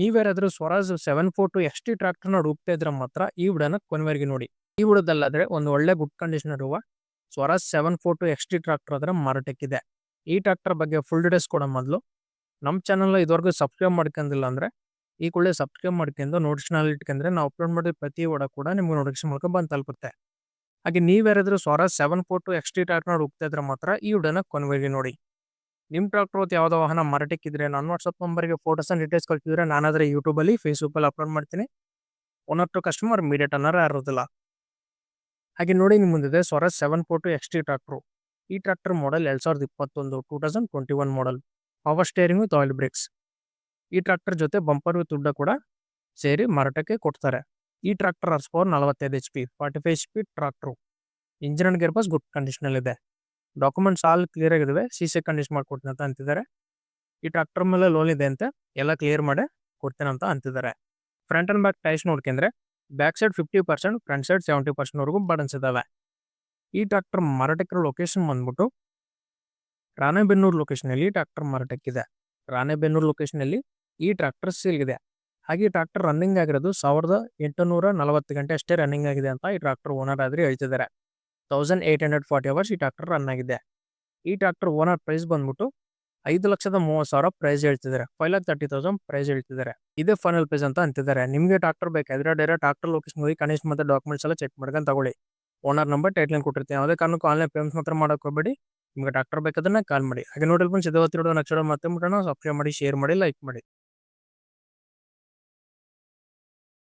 ನೀವ್ಯಾರಾದ್ರೂ Swaraj seven four two ಎಷ್ಟು T ಟ್ರಾಕ್ಟರ್ನ ಹುಡುಕ್ತಾ ಇದ್ರೆ ಮಾತ್ರ ಈ ವಿಡನ ಕೊನೆವರೆಗೆ ನೋಡಿ. ಈ ವಿಡದಲ್ಲಾದ್ರೆ ಒಂದು ಒಳ್ಳೆ ಗುಡ್ ಕಂಡೀಷನ್ ಇರುವ Swaraj seven four two X T tractor ಆದ್ರೆ ಮಾರಾಟಕ್ಕಿದೆ. ಈ ಟ್ರಾಕ್ಟರ್ ಬಗ್ಗೆ ಫುಲ್ ಡೀಟೇಲ್ಸ್ ಕೊಡೋ ಮೊದಲು ನಮ್ಮ ಚಾನಲ್ ಇದುವರೆಗೂ ಸಬ್ಸ್ಕ್ರೈಬ್ ಮಾಡ್ಕೊಂಡಿಲ್ಲ ಅಂದ್ರೆ ಈ ಕೂಡ ಸಬ್ಸ್ಕ್ರೈಬ್ ಮಾಡ್ಕೊಂಡು ನೋಟಿಫಿಕೇಶನ್ ಇಟ್ಕೊಂಡ್ರೆ ನಾವು ಅಪ್ಲೋಡ್ ಮಾಡಿದ ಪ್ರತಿ ಓಡ ಕೂಡ ನಿಮ್ಗೆ ನೋಟಿಫಿಕೇಶನ್ ಮೂಲಕ ಬಂದು ತಲುಪುತ್ತೆ. ಹಾಗೆ ನೀವ್ಯಾರಾದ್ರೂ Swaraj seven four two X T tractor ಹುಡುಕ್ತಾ ಇದ್ರೆ ಮಾತ್ರ ಈ ವಿಡನ ಕೊನೆವರೆಗೆ ನೋಡಿ. ನಿಮ್ಮ ಟ್ರಾಕ್ಟರ್ ಹೊತ್ತು ಯಾವುದೋ ವಾಹನ ಮಾರಾಟಕ್ಕಿದ್ರೆ ನನ್ನ ವಾಟ್ಸ್ಆಪ್ ನಂಬರ್ಗೆ ಫೋಟೋಸ್ ಅಂಡ್ ಡೀಟೇಲ್ಸ್ ಕಳ್ಸಿದ್ರೆ ನಾನಾದ್ರೆ ಯೂಟ್ಯೂಬಲ್ಲಿ ಫೇಸ್ಬುಕ್ಕಲ್ಲಿ ಅಪ್ಲೋಡ್ ಮಾಡ್ತೀನಿ. One or two customer immediate ಅನ್ನೋರು ಇರೋದಿಲ್ಲ. ಹಾಗೆ ನೋಡಿ ನಿಮ್ಮ ಮುಂದಿದೆ Swaraj seven four two X T tractor ಈ ಟ್ರಾಕ್ಟರ್ ಮಾಡೆಲ್ ಎರಡು ಸಾವಿರದ ಇಪ್ಪತ್ತೊಂದು two thousand twenty one model power steering with oil brakes ಈ ಟ್ರಾಕ್ಟರ್ ಜೊತೆ ಬಂಪರ್ ವಿತ್ ಉಡ್ಡ ಕೂಡ ಸೇರಿ ಮಾರಾಟಕ್ಕೆ ಕೊಡ್ತಾರೆ. ಈ ಟ್ರಾಕ್ಟರ್ ಹರ್ಸ್ ಪವರ್ ನಲವತ್ತೈದು H P forty five H P tractor engine gear box good ಕಂಡೀಷನಲ್ಲಿ ಇದೆ ಡಾಕ್ಯುಮೆಂಟ್ಸ್ ಆಲ್ ಕ್ಲಿಯರ್ ಆಗಿದಾವೆ. ಸಿ ಕಂಡೀಷನ್ ಮಾಡ್ಕೊಡ್ತೀನಿ ಅಂತ ಅಂತಿದ್ದಾರೆ. ಈ ಟ್ರಾಕ್ಟರ್ ಮೇಲೆ ಲೋನ್ ಇದೆ ಅಂತ ಎಲ್ಲ ಕ್ಲಿಯರ್ ಮಾಡಿ ಕೊಡ್ತೇನೆ ಅಂತ ಅಂತಿದ್ದಾರೆ. ಫ್ರಂಟ್ ಅಂಡ್ ಬ್ಯಾಕ್ ಟೈರ್ಸ್ ನೋಡ್ಕೊಂಡ್ರೆ back side fifty percent front side seventy ಪರ್ಸೆಂಟ್ವರೆಗೂ buttons ಇದಾವೆ. ಈ ಟ್ರಾಕ್ಟರ್ ಮರಾಠಕ್ಕರ ಲೊಕೇಶನ್ ಬಂದ್ಬಿಟ್ಟು ರಾಣೆಬೆನ್ನೂರು ಲೊಕೇಶನಲ್ಲಿ ಟ್ರಾಕ್ಟರ್ ಮಾರಾಟಕ್ಕಿದೆ. ರಾಣೆಬೆನ್ನೂರು ಲೊಕೇಶನಲ್ಲಿ ಈ ಟ್ರಾಕ್ಟರ್ ಇದೆ. ಹಾಗೆ ಈ ಟ್ರಾಕ್ಟರ್ ರನ್ನಿಂಗ್ ಆಗಿರೋದು ಸಾವಿರದ ಎಂಟುನೂರ ನಲವತ್ತು ಗಂಟೆ ಅಷ್ಟೇ ರನ್ನಿಂಗ್ ಆಗಿದೆ ಅಂತ ಈ ಟ್ರಾಕ್ಟರ್ ಓನರ್ ಆದ್ರೆ ಹೇಳ್ತಿದ್ದಾರೆ. Thousand eight hundred forty hours ಈ ಟ್ರಾಕ್ಟರ್ ರನ್ ಆಗಿದೆ. ಈ ಟ್ರಾಕ್ಟರ್ ಓನರ್ ಪ್ರೈಸ್ ಬಂದ್ಬಿಟ್ಟು ಐದು ಲಕ್ಷದ ಮೂವತ್ತು ಸಾವಿರ ಪ್ರೈಸ್ ಹೇಳ್ತಿದ್ದಾರೆ. Five lakh thirty thousand price ಹೇಳ್ತಿದ್ದಾರೆ. ಇದೇ ಫೈನಲ್ ಪ್ರೈಸ್ ಅಂತ ಅಂತಿದ್ದಾರೆ. ನಿಮಗೆ ಟ್ರಾಕ್ಟರ್ ಬೇಕಾದ್ರೆ ಡೈರೆಕ್ಟ್ ಟ್ರಾಕ್ಟರ್ ಲೊಕೇಶನ್ ಹೋಗಿ ಕನಿಷ್ಠ ಮತ್ತೆ ಡಾಕ್ಯುಮೆಂಟ್ಸ್ ಎಲ್ಲ ಚೆಕ್ ಮಾಡ್ಕೊಂಡು ತಗೊಳ್ಳಿ. ಓನರ್ ನಂಬರ್ ಟೈಟ್ಲೈನ್ ಕೊಟ್ಟಿರ್ತೀನಿ ಯಾವುದೇ ಕಾರಣಕ್ಕೂ ಆನ್ಲೈನ್ ಪೇಮೆಂಟ್ಸ್ ಮಾತ್ರ ಹೋಗಬೇಡಿ. ನಿಮಗೆ ಟ್ರಾಕ್ಟರ್ ಬೇಕಾದ್ರೆ ಕಾಲ್ ಮಾಡಿ. ಹಾಗೆ ನೋಡಿಲ್ ಬಂದು ಸಿದ್ಧವತ್ತಿರೋದು ನಕ್ಷರ ಮತ್ತೆ ಮುಟ್ಟೋಣ. ಸಬ್ಸ್ಕ್ರೈಬ್ ಮಾಡಿ ಶೇರ್ ಮಾಡಿ ಲೈಕ್ ಮಾಡಿ.